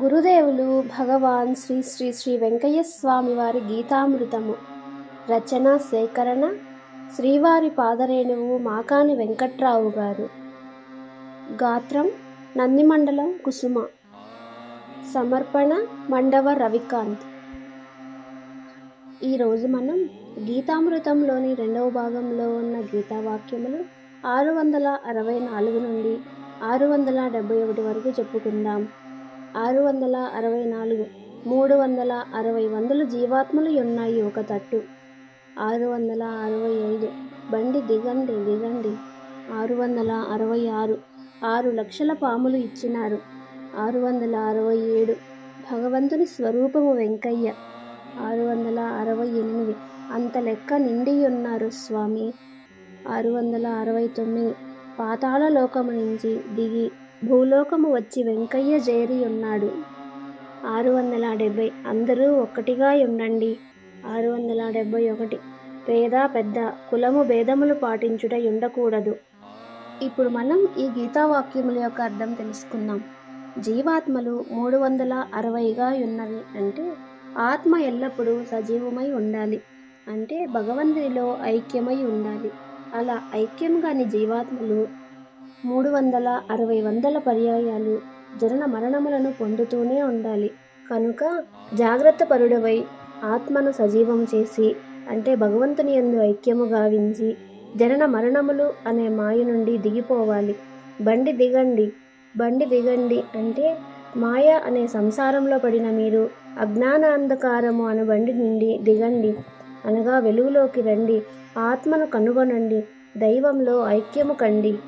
గురుదేవులు భగవాన్ శ్రీ శ్రీ శ్రీ వెంకయ్య స్వామి వారి గీతామృతము. రచన సేకరణ శ్రీవారి పాదరేణువు మాకాని వెంకట్రావు గారు. గాత్రం నందిమండలం కుసుమ. సమర్పణ మండవ రవికాంత్. ఈరోజు మనం గీతామృతంలోని రెండవ భాగంలో ఉన్న గీతావాక్యములు ఆరు వందల అరవై నాలుగు నుండి ఆరు వందల డెబ్బై ఒకటి వరకు చెప్పుకుందాం. ఆరు వందల అరవై నాలుగు మూడు వందల అరవై వందలు జీవాత్మలు ఉన్నాయి ఒక తట్టు. ఆరు వందల అరవై ఐదు బండి దిగండి దిగండి. ఆరు వందల అరవై ఆరు ఆరు లక్షల పాములు ఇచ్చినారు. ఆరు వందల అరవై ఏడు భగవంతుని స్వరూపము వెంకయ్య. ఆరు వందల అరవై ఎనిమిది అంత లెక్క నిండి ఉన్నారు స్వామి. ఆరు వందల అరవై తొమ్మిది పాతాళ లోకము నుంచి దిగి భూలోకము వచ్చి వెంకయ్య చేరి ఉన్నాడు. ఆరు వందల డెబ్భై. అందరూ ఒక్కటిగా ఉండండి. ఆరు వందల డెబ్భై ఒకటి. పేద పెద్ద కులము భేదములు పాటించుట ఉండకూడదు. ఇప్పుడు మనం ఈ గీతావాక్యముల యొక్క అర్థం తెలుసుకుందాం. జీవాత్మలు మూడు వందల అరవైగా ఉన్నవి అంటే ఆత్మ ఎల్లప్పుడూ సజీవమై ఉండాలి. అంటే భగవంతునిలో ఐక్యమై ఉండాలి. అలా ఐక్యం కాని జీవాత్మలు మూడు వందల అరవై వందల పర్యాయాలు జనన మరణములను పొందుతూనే ఉండాలి. కనుక జాగ్రత్త పరుడవై ఆత్మను సజీవం చేసి అంటే భగవంతుని ఎందు ఐక్యము గావించి జనన మరణములు అనే మాయ నుండి దిగిపోవాలి. బండి దిగండి బండి దిగండి అంటే మాయ అనే సంసారంలో పడిన మీరు అజ్ఞాన అంధకారము అనే బండి నుండి దిగండి. అనగా వెలుగులోకి రండి ఆత్మను కనుగొనండి దైవంలో ఐక్యము కండి.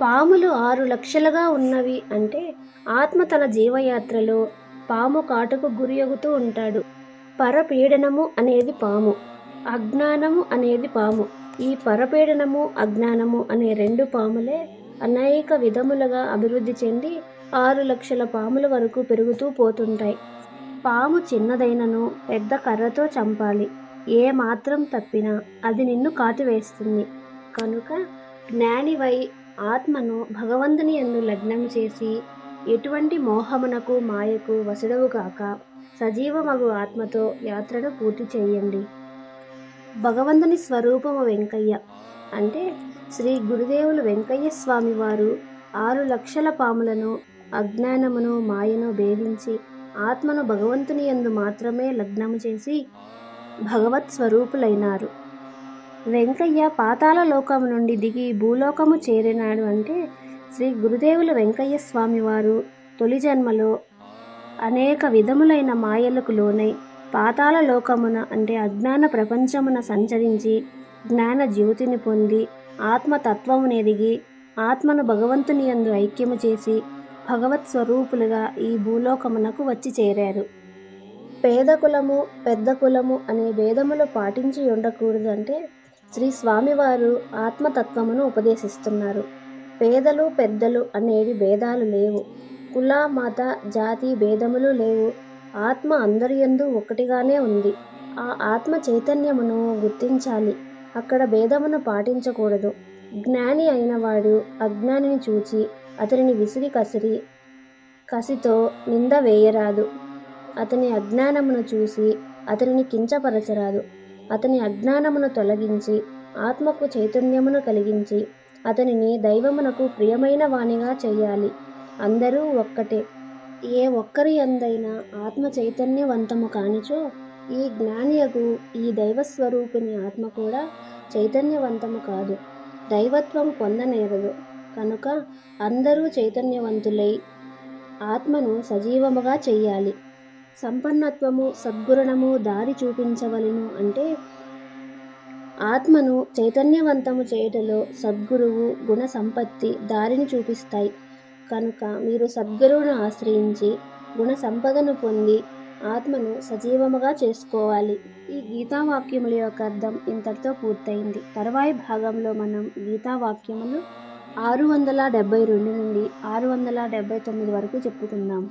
పాములు ఆరు లక్షలుగా ఉన్నవి అంటే ఆత్మ తన జీవయాత్రలో పాము కాటుకు గురియగుతూ ఉంటాడు. పరపీడనము అనేది పాము అజ్ఞానము అనేది పాము. ఈ పరపీడనము అజ్ఞానము అనే రెండు పాములే అనేక విధములుగా అభివృద్ధి చెంది ఆరు లక్షల పాముల వరకు పెరుగుతూ పోతుంటాయి. పాము చిన్నదైనను పెద్ద కర్రతో చంపాలి. ఏ మాత్రం తప్పినా అది నిన్ను కాటివేస్తుంది. కనుక జ్ఞానివై ఆత్మను భగవంతుని ఎందు లగ్నం చేసి ఎటువంటి మోహమునకు మాయకు వసడవు కాక సజీవమగు ఆత్మతో యాత్రను పూర్తి చేయండి. భగవంతుని స్వరూపము వెంకయ్య అంటే శ్రీ గురుదేవులు వెంకయ్య స్వామి వారు ఆరు లక్షల పాములను అజ్ఞానమును మాయను భేదించి ఆత్మను భగవంతుని యందు మాత్రమే లగ్నము చేసి భగవత్ స్వరూపులైనారు వెంకయ్య పాతాల లోకం నుండి దిగి భూలోకము చేరినాడు అంటే శ్రీ గురుదేవుల వెంకయ్య స్వామి వారు తొలి జన్మలో అనేక విధములైన మాయలకు లోనై పాతాల లోకమున అంటే అజ్ఞాన ప్రపంచమున సంచరించి జ్ఞాన జ్యోతిని పొంది ఆత్మతత్వమును ఎదిగి ఆత్మను భగవంతుని యందు ఐక్యము చేసి భగవత్ స్వరూపులుగా ఈ భూలోకమునకు వచ్చి చేరారు. పేద కులము పెద్ద కులము అనే భేదములు పాటించి ఉండకూడదంటే శ్రీ స్వామివారు ఆత్మతత్వమును ఉపదేశిస్తున్నారు. పేదలు పెద్దలు అనేవి భేదాలు లేవు. కుల మత జాతి భేదములు లేవు. ఆత్మ అందరి యందు ఒకటిగానే ఉంది. ఆ ఆత్మ చైతన్యమును గుర్తించాలి. అక్కడ భేదమును పాటించకూడదు. జ్ఞాని అయినవాడు అజ్ఞానిని చూచి అతనిని విసిరి కసిరి కసితో నింద వేయరాదు. అతని అజ్ఞానమును చూసి అతనిని కించపరచరాదు. అతని అజ్ఞానమును తొలగించి ఆత్మకు చైతన్యమును కలిగించి అతనిని దైవమునకు ప్రియమైన వాణిగా చేయాలి. అందరూ ఒక్కటే. ఏ ఒక్కరి అందైనా ఆత్మ చైతన్యవంతము కానిచో ఈ జ్ఞానియకు ఈ దైవస్వరూపిణి ఆత్మ కూడా చైతన్యవంతము కాదు. దైవత్వం పొందనేరదు. కనుక అందరూ చైతన్యవంతులై ఆత్మను సజీవముగా చెయ్యాలి సంపన్నత్వము సద్గుణము దారి చూపించవలను అంటే ఆత్మను చైతన్యవంతము చేయటలో సద్గురువు గుణ సంపత్తి దారిని చూపిస్తాయి. కనుక మీరు సద్గురువును ఆశ్రయించి గుణ సంపదను పొంది ఆత్మను సజీవముగా చేసుకోవాలి. ఈ గీతావాక్యముల యొక్క అర్థం ఇంతటితో పూర్తయింది. తర్వాయి భాగంలో మనం గీతావాక్యములు ఆరు వందల డెబ్బై రెండు నుండి ఆరు వందల డెబ్బై తొమ్మిది వరకు చెప్పుకుందాం.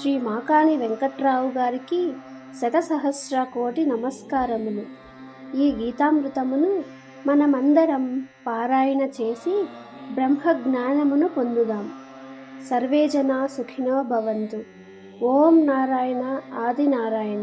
శ్రీ మాకాని వెంకట్రావు గారికి శతసహస్ర కోటి నమస్కారములు. ఈ గీతామృతమును మనమందరం పారాయణ చేసి బ్రహ్మ జ్ఞానమును పొందుదాం సర్వేజన సుఖినో భవంతు. ఓం నారాయణ ఆది నారాయణ.